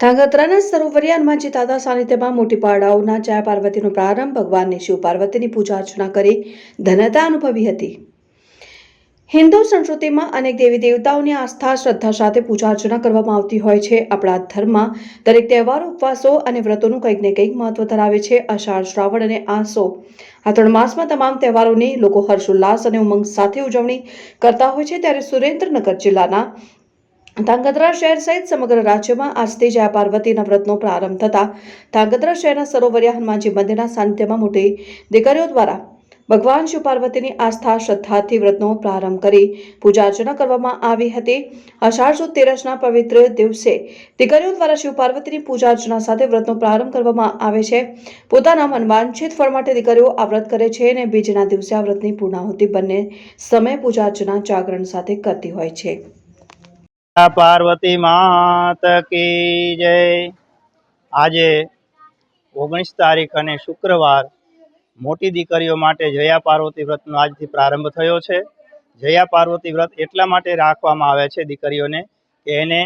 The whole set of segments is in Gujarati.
ધાંગધ્રાના સરોવરિયા હનુમાનજી દાદા સાનિધ્યમાં મોટી પાડાઓના જય પાર્વતીનો પ્રારંભ ભગવાનની શિવ પાર્વતીની પૂજા અર્ચના કરી ધનતા અનુભવી હતી. હિન્દુ સંસ્કૃતિમાં અનેક દેવી દેવતાઓની આસ્થા શ્રદ્ધા સાથે પૂજા અર્ચના કરવામાં આવતી હોય છે. આપણા ધર્મમાં દરેક તહેવારો, ઉપવાસો અને વ્રતોનું કંઈક ને કંઈક મહત્વ ધરાવે છે. અષાઢ શ્રાવણ અને આસો આ ત્રણ માસમાં તમામ તહેવારોની લોકો હર્ષોલ્લાસ અને ઉમંગ સાથે ઉજવણી કરતા હોય છે. ત્યારે સુરેન્દ્રનગર જિલ્લાના ધાંગધ્રા શહેર સહિત સમગ્ર રાજ્યમાં આજથી જયા પાર્વતીના વ્રતનો પ્રારંભ થતા ધાંગધ્રા શહેરના સરોવરિયા હનુમાનજી મંદિરના સાનિધ્યમાં મોટી દીકરીઓ દ્વારા ભગવાન શિવ પાર્વતીની આસ્થા શ્રદ્ધાથી વ્રતનો પ્રારંભ કરી પૂજા અર્ચના કરવામાં આવી હતી. અષાઢ સુદ તેરસના પવિત્ર દિવસે દીકરીઓ દ્વારા શિવ પાર્વતીની પૂજા અર્ચના સાથે વ્રતનો પ્રારંભ કરવામાં આવે છે. પોતાના મનવાંછિત ફળ માટે દીકરીઓ આ વ્રત કરે છે અને બીજના દિવસે આ વ્રતની પૂર્ણાહુતિ બંને સમય પૂજા અર્ચના જાગરણ સાથે કરતી હોય છે. પાર્વતી માત કી જય. આજે ઓગણીસ તારીખ અને શુક્રવાર મોટી દીકરીઓ માટે જયા પાર્વતી વ્રતનો આજથી પ્રારંભ થયો છે. જયા પાર્વતી વ્રત એટલા માટે રાખવામાં આવે છે દીકરીઓને કે એને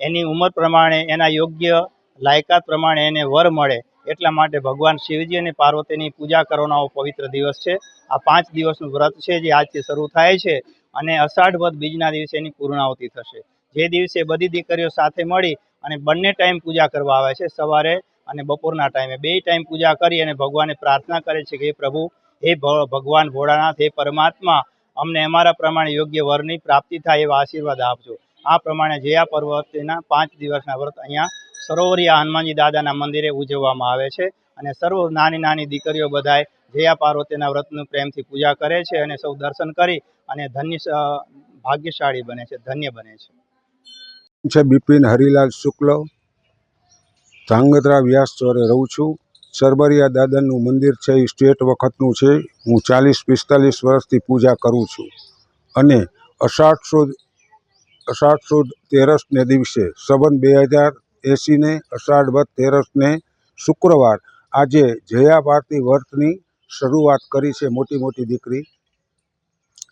એની ઉંમર પ્રમાણે, એના યોગ્ય લાયકાત પ્રમાણે એને વર મળે. એટલા માટે ભગવાન શિવજી અને પાર્વતીની પૂજા કરવાનો પવિત્ર દિવસ છે. આ પાંચ દિવસનું વ્રત છે જે આજથી શરૂ થાય છે અને અષાઢ વધ બીજના દિવસે એની પૂર્ણાવતી થશે. જે દિવસે બધી દીકરીઓ સાથે મળી અને બંને ટાઈમ પૂજા કરવા આવે છે, સવારે અને બપોરના ટાઈમે. બે ટાઈમ પૂજા કરી અને ભગવાનને પ્રાર્થના કરે છે કે પ્રભુ, હે ભગવાન ભોળાનાથ, હે પરમાત્મા, અમને અમારા પ્રમાણે યોગ્ય વરની પ્રાપ્તિ થાય એવા આશીર્વાદ આપજો. આ પ્રમાણે જયા પર્વતના પાંચ દિવસના વ્રત અહીંયા સરોવરિયા હનુમાનજી દાદાના મંદિરે ઉજવવામાં આવે છે અને સર્વ નાની નાની દીકરીઓ બધાય જયા પાર્વતીના વ્રતનું પ્રેમથી પૂજા કરે છે અને સૌ દર્શન કરી અને ધન્ય ભાગ્યશાળી બને છે, ધન્ય બને છે. છે, બિપિન હરિલાલ શુક્લ. ધાંગધ્રા વ્યાસ ચોરે રહું છું. સરબરિયા દાદનનું મંદિર છે એ સ્ટેટ વખતનું છે. હું ચાલીસ પિસ્તાલીસ વર્ષથી પૂજા કરું છું. અને અષાઢ સુદ અષાઢ સુદ તેરસને દિવસે સબન બે હજાર એંસીને અષાઢ વધ તેરસને શુક્રવાર આજે જયા ભારતી વર્તની શરૂઆત કરી છે, મોટી મોટી દીકરી.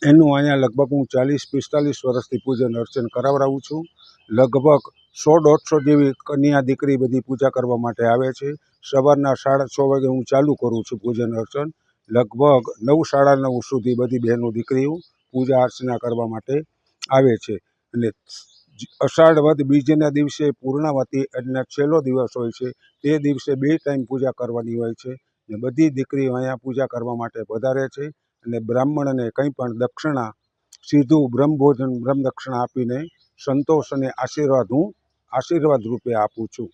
એનું અહીંયા લગભગ હું ચાલીસ, પિસ્તાલીસ વર્ષથી પૂજન અર્ચન કરાવડાવું છું. લગભગ સો દોઢસો જેવી કન્યા દીકરી બધી પૂજા કરવા માટે આવે છે. સવારના સાડા છ વાગે હું ચાલુ કરું છું પૂજન અર્ચન. લગભગ નવ સાડા નવ સુધી બધી બહેનો દીકરીઓ પૂજા અર્ચના કરવા માટે આવે છે. અને અષાઢ વધ બીજના દિવસે પૂર્ણાવતી એટલે છેલ્લો દિવસ હોય છે, તે દિવસે બે ટાઈમ પૂજા કરવાની હોય છે. ને બધી દીકરીઓ અહીંયા પૂજા કરવા માટે પધારે છે. અને બ્રાહ્મણને કંઈ પણ દક્ષિણા, સીધું બ્રહ્મભોજન બ્રહ્મ દક્ષિણા આપીને સંતોષ અને આશીર્વાદ હું આશીર્વાદ રૂપે આપું છું.